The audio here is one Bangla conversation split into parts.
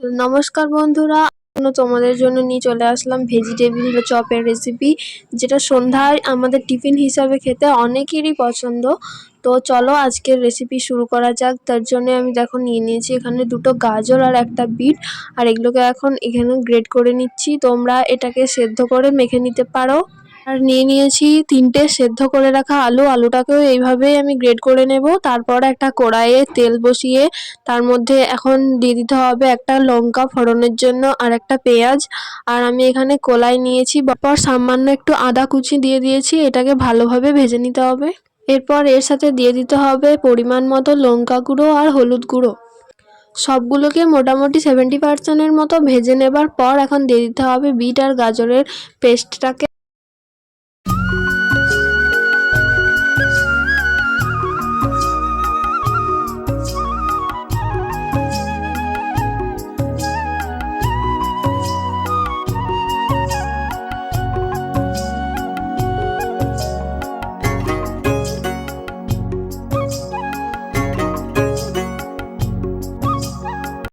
তো নমস্কার বন্ধুরা তোমাদের জন্য নিয়ে চলে আসলাম ভেজিটেবিল বা চপের রেসিপি যেটা সন্ধ্যায় আমাদের টিফিন হিসাবে খেতে অনেকেরই পছন্দ। তো চলো আজকের রেসিপি শুরু করা যাক। তার জন্য আমি দেখো নিয়ে নিয়েছি এখানে দুটো গাজর আর একটা বিট, আর এগুলোকে এখন এখানে গ্রেড করে নিচ্ছি। তোমরা এটাকে সেদ্ধ করে মেখে নিতে পারো। আর নিয়ে নিয়েছি তিনটে সেদ্ধ করে রাখা আলু। আলুটাকেও এইভাবেই আমি গ্রেড করে নেব। তারপর একটা কড়াইয়ে তেল বসিয়ে তার মধ্যে এখন দিয়ে দিতে হবে একটা লঙ্কা ফোড়নের জন্য আর একটা পেঁয়াজ। আর আমি এখানে কলাই নিয়েছি। তারপর সামান্য একটু আদা কুচি দিয়ে দিয়েছি। এটাকে ভালোভাবে ভেজে নিতে হবে। এরপর এর সাথে দিয়ে দিতে হবে পরিমাণ মতো লঙ্কা গুঁড়ো আর হলুদ গুঁড়ো। সবগুলোকে মোটামুটি সেভেন্টি পার্সেন্টের মতো ভেজে নেবার পর এখন দিয়ে দিতে হবে বিট আর গাজরের পেস্টটাকে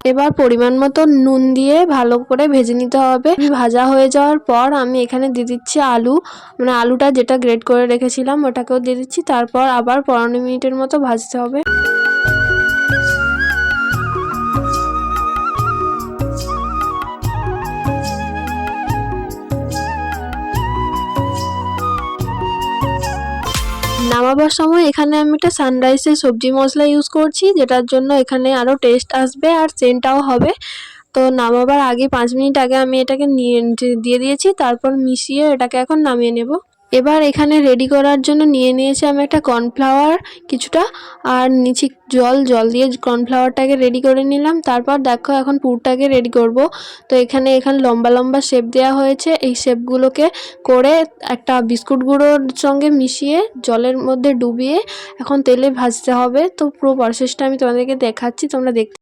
এবার পরিমাণ মতো নুন দিয়ে ভালো করে ভেজে নিতে হবে। ভাজা হয়ে যাওয়ার পর আমি এখানে দিয়ে দিচ্ছি আলু। মানে আলুটা যেটা গ্রেড করে রেখেছিলাম, ওটাকেও দিয়ে দিচ্ছি। তারপর আবার পনেরো মিনিটের মতো ভাজতে হবে। নামাবার সময় এখানে আমি একটা সানরাইসের সবজি মশলা ইউজ করছি, যেটার জন্য এখানে আরও টেস্ট আসবে আর সেন্টটাও হবে। তো নামাবার আগে পাঁচ মিনিট আগে আমি এটাকে নিয়ে, দিয়ে দিয়েছি, তারপর মিশিয়ে এটাকে এখন নামিয়ে নেব। এবার এখানে রেডি করার জন্য নিয়ে নিয়েছি আমি একটা কর্নফ্লাওয়ার কিছুটা, আর নিচে জল জল দিয়ে কর্নফ্লাওয়ারটাকে রেডি করে নিলাম। তারপর দেখো এখন পুরটাকে রেডি করব। তো এখানে এখানে লম্বা লম্বা শেপ দেওয়া হয়েছে। এই শেপগুলোকে করে একটা বিস্কুট গুঁড়োর সঙ্গে মিশিয়ে জলের মধ্যে ডুবিয়ে এখন তেলে ভাজতে হবে। তো পুরো প্রসেসটা আমি তোমাদেরকে দেখাচ্ছি, তোমরা দেখতে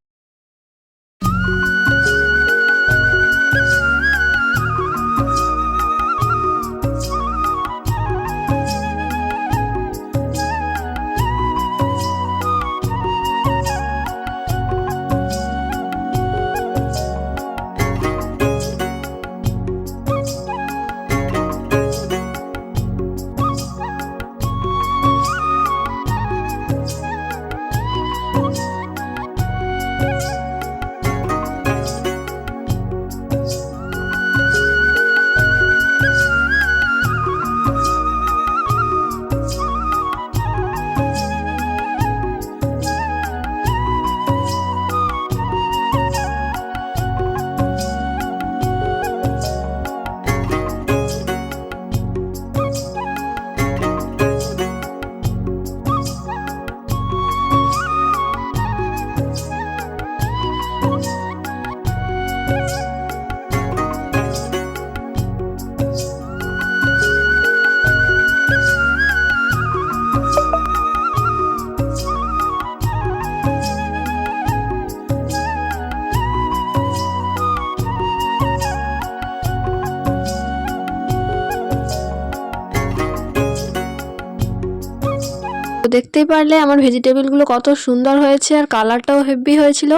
দেখতেই পারলে আমার ভেজিটেবিলগুলো কত সুন্দর হয়েছে আর কালারটাও হেভি হয়েছিল।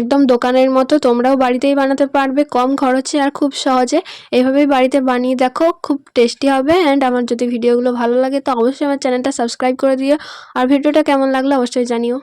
একদম দোকানের মতো তোমরাও বাড়িতেই বানাতে পারবে কম খরচে আর খুব সহজে। এইভাবেই বাড়িতে বানিয়ে দেখো, খুব টেস্টি হবে অ্যান্ড আমার যদি ভিডিওগুলো ভালো লাগে তো অবশ্যই আমার চ্যানেলটা সাবস্ক্রাইব করে দিও। আর ভিডিওটা কেমন লাগল অবশ্যই জানিও।